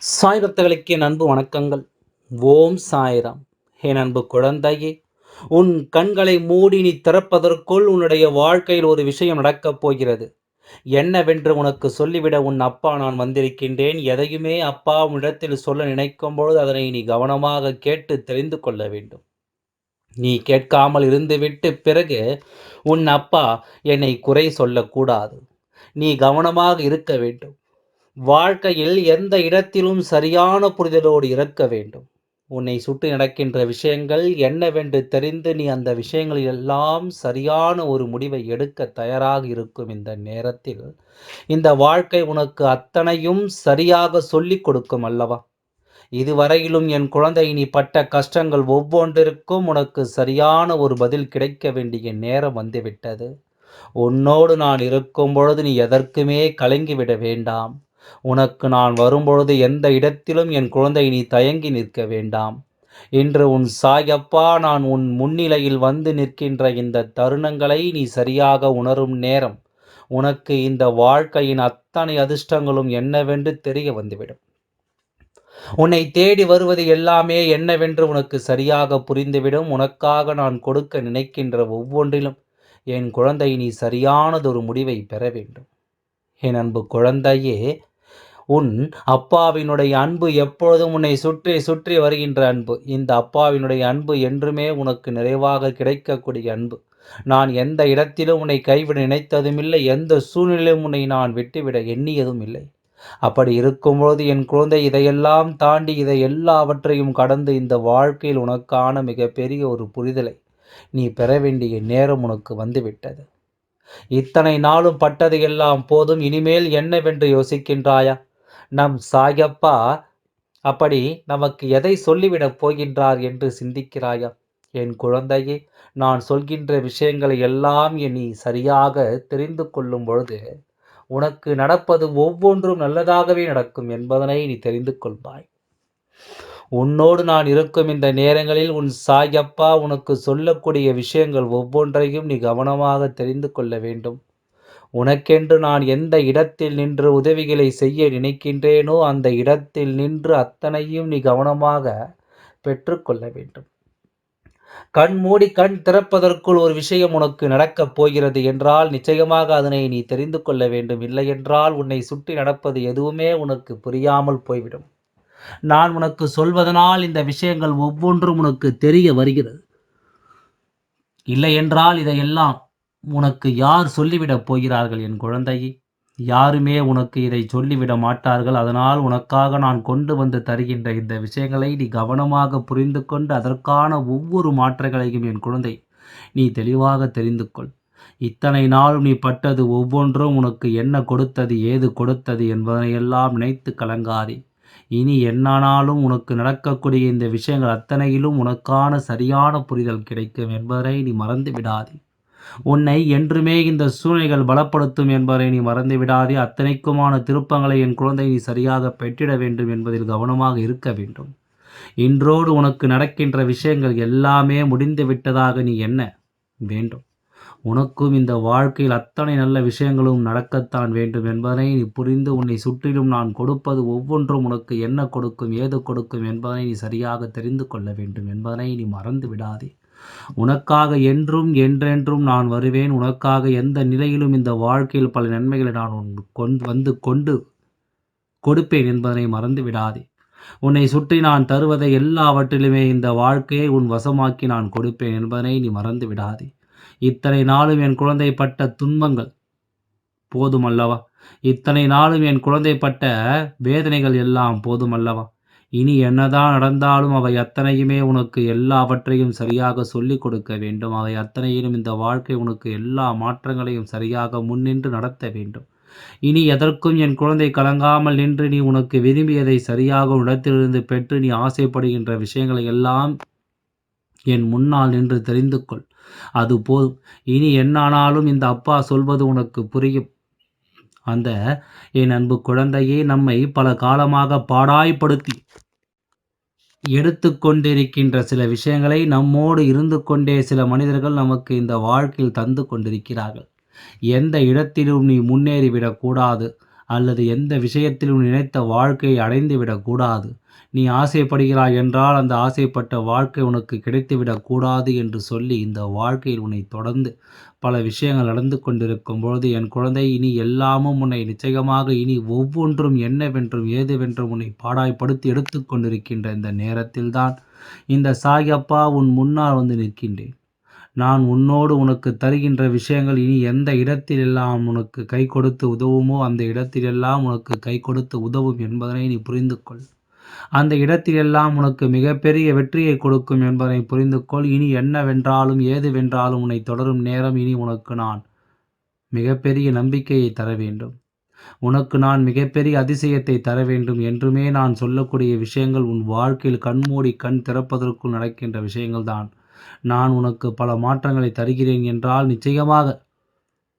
சாய் பக்தர்களுக்கு என் அன்பு வணக்கங்கள். ஓம் சாய்ராம். என் அன்பு குழந்தையே உன் கண்களை மூடி நீ திறப்பதற்குள் உன்னுடைய வாழ்க்கையில் ஒரு விஷயம் நடக்கப் போகிறது. என்னவென்று உனக்கு சொல்லிவிட உன் அப்பா நான் வந்திருக்கின்றேன். எதையுமே அப்பா உன்னிடத்தில் சொல்ல நினைக்கும் பொழுது அதனை நீ கவனமாக கேட்டு தெரிந்து கொள்ள வேண்டும். நீ கேட்காமல் இருந்துவிட்டு பிறகு உன் அப்பா என்னை குறை சொல்லக்கூடாது. நீ கவனமாக இருக்க வேண்டும். வாழ்க்கையில் எந்த இடத்திலும் சரியான புரிதலோடு இருக்க வேண்டும். உன்னை சுட்டு நடக்கின்ற விஷயங்கள் என்னவென்று தெரிந்து நீ அந்த விஷயங்களில் எல்லாம் சரியான ஒரு முடிவை எடுக்க தயாராக இருக்கும் இந்த நேரத்தில். இந்த வாழ்க்கை உனக்கு அத்தனையும் சரியாக சொல்லிக் கொடுக்கும் அல்லவா? இதுவரையிலும் என் குழந்தை நீ பட்ட கஷ்டங்கள் ஒவ்வொன்றிற்கும் உனக்கு சரியான ஒரு பதில் கிடைக்க வேண்டிய நேரம் வந்துவிட்டது. உன்னோடு நான் இருக்கும் பொழுது நீ எதற்குமே கலங்கிவிட வேண்டாம். உனக்கு நான் வரும்பொழுது எந்த இடத்திலும் என் குழந்தை நீ தயங்கி நிற்க வேண்டாம். இன்று உன் சாயப்பா நான் உன் முன்னிலையில் வந்து நிற்கின்ற இந்த தருணங்களை நீ சரியாக உணரும் நேரம். உனக்கு இந்த வாழ்க்கையின் அத்தனை அதிர்ஷ்டங்களும் என்னவென்று தெரிய வந்துவிடும். உன்னை தேடி வருவது எல்லாமே என்னவென்று உனக்கு சரியாக புரிந்துவிடும். உனக்காக நான் கொடுக்க நினைக்கின்ற ஒவ்வொன்றிலும் என் குழந்தை நீ சரியானதொரு முடிவை பெற வேண்டும். என் அன்பு குழந்தையே உன் அப்பாவினுடைய அன்பு எப்பொழுதும் உன்னை சுற்றி சுற்றி வருகின்ற அன்பு. இந்த அப்பாவினுடைய அன்பு என்றுமே உனக்கு நிறைவாக கிடைக்கக்கூடிய அன்பு. நான் எந்த இடத்திலும் உன்னை கைவிட நினைத்ததும் இல்லை எந்த சூழ்நிலையும் உன்னை நான் விட்டுவிட எண்ணியதும் இல்லை அப்படி இருக்கும்பொழுது என் குழந்தை இதையெல்லாம் தாண்டி இதை எல்லாவற்றையும் கடந்து இந்த வாழ்க்கையில் உனக்கான மிகப்பெரிய ஒரு புரிதலை நீ பெற வேண்டிய நேரம் உனக்கு வந்துவிட்டது. இத்தனை நாளும் பட்டது எல்லாம் போதும் இனிமேல் என்னவென்று யோசிக்கின்றாயா? நம் சாயப்பா அப்படி நமக்கு எதை சொல்லிவிடப் போகின்றார் என்று சிந்திக்கிறாயா? என் குழந்தையே நான் சொல்கின்ற விஷயங்களை எல்லாம் நீ சரியாக தெரிந்து கொள்ளும் பொழுது உனக்கு நடப்பது ஒவ்வொன்றும் நல்லதாகவே நடக்கும் என்பதனை நீ தெரிந்து கொள்வாய். உன்னோடு நான் இருக்கும் இந்த நேரங்களில் உன் சாயப்பா உனக்கு சொல்லக்கூடிய விஷயங்கள் ஒவ்வொன்றையும் நீ கவனமாக தெரிந்து கொள்ள வேண்டும். உனக்கென்று நான் எந்த இடத்தில் நின்று உதவிகளை செய்ய நினைக்கின்றேனோ அந்த இடத்தில் நின்று அத்தனையும் நீ கவனமாக பெற்றுக்கொள்ள வேண்டும். கண் மூடி கண் திறப்பதற்குள் ஒரு விஷயம் உனக்கு நடக்கப் போகிறது என்றால் நிச்சயமாக அதனை நீ தெரிந்து கொள்ள வேண்டும். இல்லை என்றால் உன்னை சுற்றி நடப்பது எதுவுமே உனக்கு புரியாமல் போய்விடும். நான் உனக்கு சொல்வதனால் இந்த விஷயங்கள் ஒவ்வொன்றும் உனக்கு தெரிய வருகிறது. இல்லை என்றால் இதையெல்லாம் உனக்கு யார் சொல்லிவிடப் போகிறார்கள் என் குழந்தையே? யாருமே உனக்கு இதை சொல்லிவிட மாட்டார்கள். அதனால் உனக்காக நான் கொண்டு வந்து தருகின்ற இந்த விஷயங்களை நீ கவனமாக புரிந்து கொண்டு அதற்கான ஒவ்வொரு மாற்றங்களையும் என் குழந்தை நீ தெளிவாக தெரிந்து கொள். இத்தனை நாளும் நீ பட்டது ஒவ்வொன்றும் உனக்கு என்ன கொடுத்தது ஏது கொடுத்தது என்பதனையெல்லாம் நினைத்து கலங்காதே. இனி என்னானாலும் உனக்கு நடக்கக்கூடிய இந்த விஷயங்கள் அத்தனையிலும் உனக்கான சரியான புரிதல் கிடைக்கும் என்பதை நீ மறந்து விடாதே உன்னை என்றுமே இந்த சூழ்நிலைகள் பலப்படுத்தும் என்பதை நீ மறந்து விடாதே அத்தனைக்குமான திருப்பங்களை என் குழந்தை நீ சரியாக பெற்றிட வேண்டும் என்பதில் கவனமாக இருக்க வேண்டும். இன்றோடு உனக்கு நடக்கின்ற விஷயங்கள் எல்லாமே முடிந்து விட்டதாக நீ என்ன வேண்டும்? உனக்கும் இந்த வாழ்க்கையில் அத்தனை நல்ல விஷயங்களும் நடக்கத்தான் வேண்டும் என்பதனை நீ புரிந்து உன்னை சுற்றிலும் நான் கொடுப்பது ஒவ்வொன்றும் உனக்கு என்ன கொடுக்கும் ஏது கொடுக்கும் என்பதனை நீ சரியாக தெரிந்து கொள்ள வேண்டும் என்பதனை நீ மறந்து விடாதே உனக்காக என்றும் என்றென்றும் நான் வருவேன். உனக்காக எந்த நிலையிலும் இந்த வாழ்க்கையில் பல நன்மைகளை நான் கொண்டு வந்து கொண்டு கொடுப்பேன் என்பதனை மறந்து விடாதே. உன்னை சுற்றி நான் தருவதை எல்லாவற்றிலுமே இந்த வாழ்க்கையை உன் வசமாக்கி நான் கொடுப்பேன் என்பதனை நீ மறந்து விடாதே. இத்தனை நாளும் என் குழந்தை பட்ட துன்பங்கள் போதுமல்லவா? இத்தனை நாளும் என் குழந்தை பட்ட வேதனைகள் எல்லாம் போதுமல்லவா? இனி என்னதான் நடந்தாலும் அவை அத்தனையுமே உனக்கு எல்லாவற்றையும் சரியாக சொல்லிக் கொடுக்க வேண்டும். அவை அத்தனையிலும் இந்த வாழ்க்கை உனக்கு எல்லா மாற்றங்களையும் சரியாக முன்னின்று நடத்த வேண்டும். இனி எதற்கும் என் குழந்தை கலங்காமல் நின்று நீ உனக்கு விரும்பியதை சரியாக இடத்திலிருந்து பெற்று நீ ஆசைப்படுகின்ற விஷயங்களை எல்லாம் என் முன்னால் நின்று தெரிந்து கொள். அது போதும். இனி என்னானாலும் இந்த அப்பா சொல்வது உனக்கு புரியும். அந்த என் அன்பு குழந்தையே நம்மை பல காலமாக எடுத்து எடுத்துக்கொண்டிருக்கின்ற சில விஷயங்களை நம்மோடு இருந்து கொண்டே சில மனிதர்கள் நமக்கு இந்த வாழ்க்கையில் தந்து கொண்டிருக்கிறார்கள். எந்த இடத்திலும் நீ முன்னேறிவிடக்கூடாது அல்லது எந்த விஷயத்திலும் நினைத்த வாழ்க்கையை அடைந்து விடக்கூடாது நீ ஆசைப்படுகிறாய் என்றால் அந்த ஆசைப்பட்ட வாழ்க்கை உனக்கு கிடைத்துவிடக்கூடாது என்று சொல்லி இந்த வாழ்க்கையில் உன்னை தொடர்ந்து பல விஷயங்கள் நடந்து கொண்டிருக்கும் பொழுது என் குழந்தை இனி எல்லாமும் உன்னை நிச்சயமாக இனி ஒவ்வொன்றும் என்னவென்றும் ஏதுவென்றும் உன்னை பாடாய்ப்படுத்தி எடுத்து கொண்டிருக்கின்ற இந்த நேரத்தில்தான் இந்த சாயப்பா உன் முன்னால் வந்து நிற்கின்றேன். நான் உன்னோடு உனக்கு தருகின்ற விஷயங்கள் இனி எந்த இடத்திலெல்லாம் உனக்கு கை கொடுத்து உதவுமோ அந்த இடத்திலெல்லாம் உனக்கு கை கொடுத்து உதவும் என்பதனை நீ புரிந்து கொள் அந்த இடத்திலெல்லாம் உனக்கு மிகப்பெரிய வெற்றியை கொடுக்கும் என்பதை புரிந்து கொள் இனி என்னவென்றாலும் ஏதுவென்றாலும் உன்னை தொடரும் நேரம் இனி உனக்கு நான் மிகப்பெரிய நம்பிக்கையை தர வேண்டும். உனக்கு நான் மிகப்பெரிய அதிசயத்தை தர வேண்டும் என்றுமே நான் சொல்லக்கூடிய விஷயங்கள் உன் வாழ்க்கையில் கண்மூடி கண் திறப்பதற்குள் நடக்கின்ற விஷயங்கள் தான் நான் உனக்கு பல மாற்றங்களை தருகிறேன் என்றால் நிச்சயமாக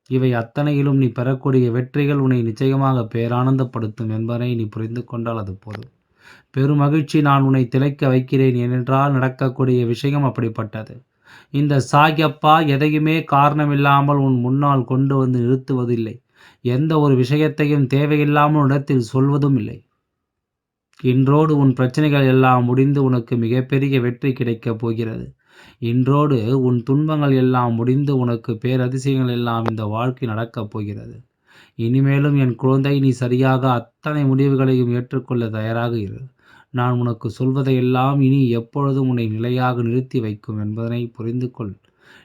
இவை அத்தனையிலும் நீ பெறக்கூடிய வெற்றிகள் உன்னை நிச்சயமாக பேரானந்தப்படுத்தும் என்பதை நீ புரிந்து கொண்டால் அது போதும். பெருமகிழ்ச்சி நான் உன்னை திளைக்க வைக்கிறேன் ஏனென்றால் நடக்கக்கூடிய விஷயம் அப்படிப்பட்டது. இந்த சாயப்பா எதையுமே காரணமில்லாமல் உன் முன்னால் கொண்டு வந்து நிறுத்துவதில்லை. எந்த ஒரு விஷயத்தையும் தேவையில்லாமல் இடத்தில் சொல்வதும் இல்லை இன்றோடு உன் பிரச்சனைகள் எல்லாம் முடிந்து உனக்கு மிகப்பெரிய வெற்றி கிடைக்கப் போகிறது. இன்றோடு உன் துன்பங்கள் எல்லாம் முடிந்து உனக்கு பேரதிசயங்கள் எல்லாம் இந்த வாழ்க்கை நடக்கப் போகிறது. இனிமேலும் என் குழந்தை நீ சரியாக அத்தனை முடிவுகளையும் ஏற்றுக்கொள்ள தயாராக இரு. நான் உனக்கு சொல்வதையெல்லாம் இனி எப்பொழுதும் உன்னை நிலையாக நிறுத்தி வைக்கும் என்பதனை புரிந்து கொள்.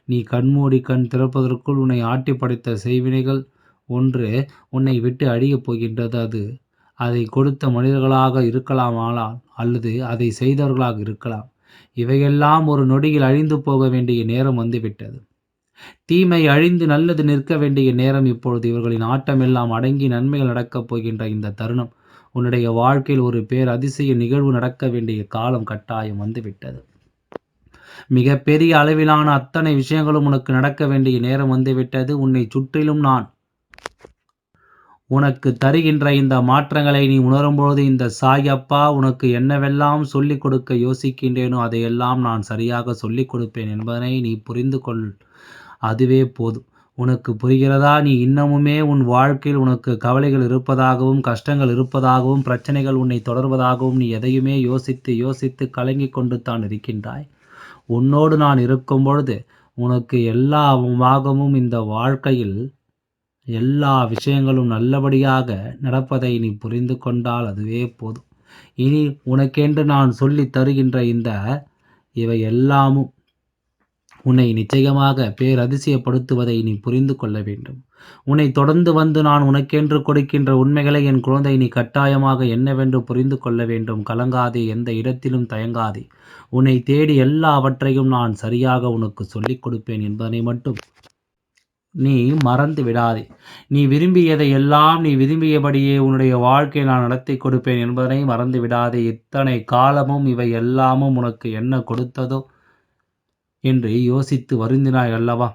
நீ கண்மூடி கண் திறப்பதற்குள் உன்னை ஆட்டி படைத்த செய்வினைகள் ஒன்று உன்னை விட்டு அழியப் போகின்றது அது. அதை கொடுத்த மனிதர்களாக இருக்கலாம் ஆனால் அல்லது அதை செய்தவர்களாக இருக்கலாம். இவையெல்லாம் ஒரு நொடியில் அழிந்து போக வேண்டிய நேரம் வந்துவிட்டது. தீமை அழிந்து நல்லது நிற்க வேண்டிய நேரம் இப்பொழுது. இவர்களின் ஆட்டமெல்லாம் அடங்கி நன்மைகள் நடக்கப் போகின்ற இந்த தருணம். உன்னுடைய வாழ்க்கையில் ஒரு பேர் அதிசய நிகழ்வு நடக்க வேண்டிய காலம் கட்டாயம் வந்துவிட்டது. மிகப்பெரிய அளவிலான அத்தனை விஷயங்களும் உனக்கு நடக்க வேண்டிய நேரம் வந்துவிட்டது. உன்னை சுற்றிலும் நான் உனக்கு தருகின்ற இந்த மாற்றங்களை நீ உணரும்பொழுது இந்த சாயப்பா உனக்கு என்னவெல்லாம் சொல்லிக் கொடுக்க யோசிக்கின்றேனோ அதையெல்லாம் நான் சரியாக சொல்லிக் கொடுப்பேன் என்பதனை நீ புரிந்து கொள். அதுவே போதும். உனக்கு புரிகிறதா? நீ இன்னமுமே உன் வாழ்க்கையில் உனக்கு கவலைகள் இருப்பதாகவும் கஷ்டங்கள் இருப்பதாகவும் பிரச்சனைகள் உன்னை தொடர்வதாகவும் நீ எதையுமே யோசித்து யோசித்து கலங்கி கொண்டு தான் இருக்கின்றாய். உன்னோடு நான் இருக்கும் பொழுது உனக்கு எல்லா பாகமும் இந்த வாழ்க்கையில் எல்லா விஷயங்களும் நல்லபடியாக நடப்பதை நீ புரிந்து கொண்டால் அதுவே போதும். இனி உனக்கென்று நான் சொல்லி தருகின்ற இந்த இவை எல்லாமும் உன்னை நிச்சயமாக பேரதிசயப்படுத்துவதை நீ புரிந்து கொள்ள வேண்டும். உன்னை தொடர்ந்து வந்து நான் உனக்கென்று கொடுக்கின்ற உண்மைகளை என் குழந்தை நீ கட்டாயமாக என்னவென்று புரிந்து கொள்ள வேண்டும். கலங்காதே எந்த இடத்திலும் தயங்காதே. உன்னை தேடி எல்லாவற்றையும் நான் சரியாக உனக்கு சொல்லிக் கொடுப்பேன் என்பதனை மட்டும் நீ மறந்து விடாதே. நீ விரும்பியதை எல்லாம் நீ விரும்பியபடியே உன்னுடைய வாழ்க்கையை நான் நடத்தி கொடுப்பேன் என்பதனை மறந்து விடாதே. இத்தனை காலமும் இவை எல்லாமும் உனக்கு என்ன கொடுத்ததோ என்று யோசித்து வருந்தினாய் அல்லவா?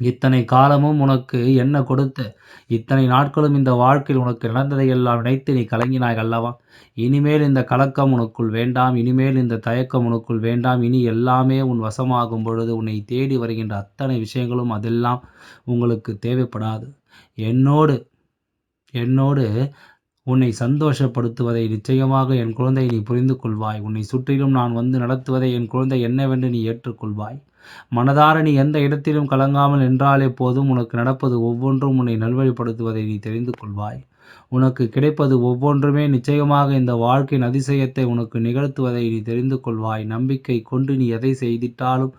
இத்தனை காலமும் உனக்கு என்ன கொடுத்த? இத்தனை நாட்களும் இந்த வாழ்க்கையில் உனக்கு நடந்ததை எல்லாம் நினைத்து நீ கலங்கினாய் அல்லவா? இனிமேல் இந்த கலக்கம் உனக்குள் வேண்டாம் இனிமேல் இந்த தயக்கம் உனக்குள் வேண்டாம் இனி எல்லாமே உன் வசமாகும் பொழுது உன்னை தேடி வருகின்ற அத்தனை விஷயங்களும் அதெல்லாம் உங்களுக்கு தேவைப்படாது. என்னோடு என்னோடு உன்னை சந்தோஷப்படுத்துவதை நிச்சயமாக என் குழந்தை நீ புரிந்து கொள்வாய் உன்னை சுற்றிலும் நான் வந்து நடத்துவதை என் குழந்தை என்னவென்று நீ ஏற்றுக்கொள்வாய். மனதார நீ எந்த இடத்திலும் கலங்காமல் என்றாலே போதும். உனக்கு நடப்பது ஒவ்வொன்றும் உன்னை நல்வழிப்படுத்துவதை நீ தெரிந்து கொள்வாய் உனக்கு கிடைப்பது ஒவ்வொன்றுமே நிச்சயமாக இந்த வாழ்க்கையின் அதிசயத்தை உனக்கு நிகழ்த்துவதை நீ தெரிந்து கொள்வாய் நம்பிக்கை கொண்டு நீ எதை செய்திட்டாலும்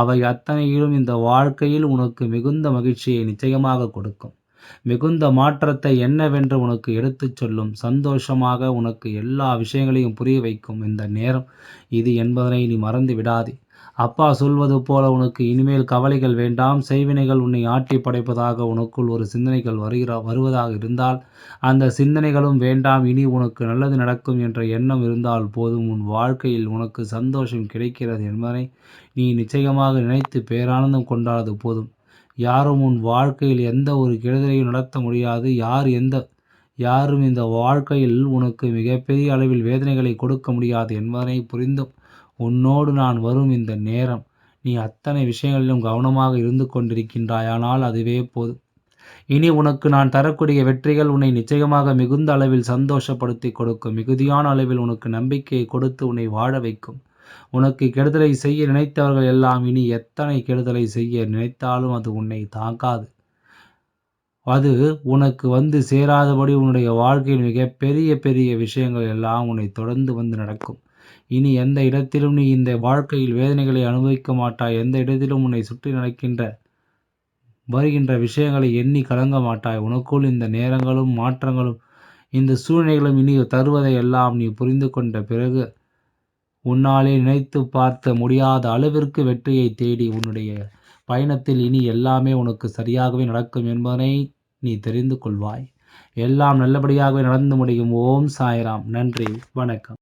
அவை அத்தனையிலும் இந்த வாழ்க்கையில் உனக்கு மிகுந்த மகிழ்ச்சியை நிச்சயமாக கொடுக்கும். மிகுந்த மாற்றத்தை என்னவென்று உனக்கு எடுத்துச் சொல்லும். சந்தோஷமாக உனக்கு எல்லா விஷயங்களையும் புரிய வைக்கும் இந்த நேரம். இது என்பதனை நீ மறந்து விடாதே. அப்பா சொல்வது போல உனக்கு இனிமேல் கவலைகள் வேண்டாம். செய்வினைகள் உன்னை ஆட்டி படைப்பதாக உனக்குள் ஒரு சிந்தனைகள் வருகிற வருவதாக இருந்தால் அந்த சிந்தனைகளும் வேண்டாம். இனி உனக்கு நல்லது நடக்கும் என்ற எண்ணம் இருந்தால் போதும். உன் வாழ்க்கையில் உனக்கு சந்தோஷம் கிடைக்கிறது என்பதை நீ நிச்சயமாக நினைத்து பேரானந்தம் கொண்டாடது போதும். யாரும் உன் வாழ்க்கையில் எந்த ஒரு கெடுதலையும் நடத்த முடியாது. யார் எந்த யாரும் இந்த வாழ்க்கையில் உனக்கு மிகப்பெரிய அளவில் வேதனைகளை கொடுக்க முடியாது என்பதனை புரிந்தும். உன்னோடு நான் வரும் இந்த நேரம். நீ அத்தனை விஷயங்களிலும் கவனமாக இருந்து கொண்டிருக்கின்றாயானால் அதுவே போதும் இனி உனக்கு நான் தரக்கூடிய வெற்றிகள் உன்னை நிச்சயமாக மிகுந்த அளவில் சந்தோஷப்படுத்தி கொடுக்கும். மிகுதியான அளவில் உனக்கு நம்பிக்கையை கொடுத்து உன்னை வாழ வைக்கும். உனக்கு கெடுதலை செய்ய நினைத்தவர்கள் எல்லாம் இனி எத்தனை கெடுதலை செய்ய நினைத்தாலும் அது உன்னை தாக்காது அது உனக்கு வந்து சேராதபடி உன்னுடைய வாழ்க்கையில் மிக பெரிய பெரிய விஷயங்கள் எல்லாம் உன்னை தொடர்ந்து வந்து நடக்கும். இனி எந்த இடத்திலும் நீ இந்த வாழ்க்கையில் வேதனைகளை அனுபவிக்க மாட்டாய். எந்த இடத்திலும் உன்னை சுற்றி நடக்கின்ற வருகின்ற விஷயங்களை எண்ணி கலங்க மாட்டாய். உனக்குள் இந்த நேரங்களும் மாற்றங்களும் இந்த சூழ்நிலைகளும் இனி தருவதை எல்லாம் நீ புரிந்து கொண்ட பிறகு உன்னாலே நினைத்து பார்த்த முடியாத அளவிற்கு வெற்றியை தேடி உன்னுடைய பயணத்தில் இனி எல்லாமே உனக்கு சரியாகவே நடக்கும் என்பதனை நீ தெரிந்து கொள்வாய். எல்லாம் நல்லபடியாகவே நடந்து முடியும். ஓம் சாய்ராம். நன்றி. வணக்கம்.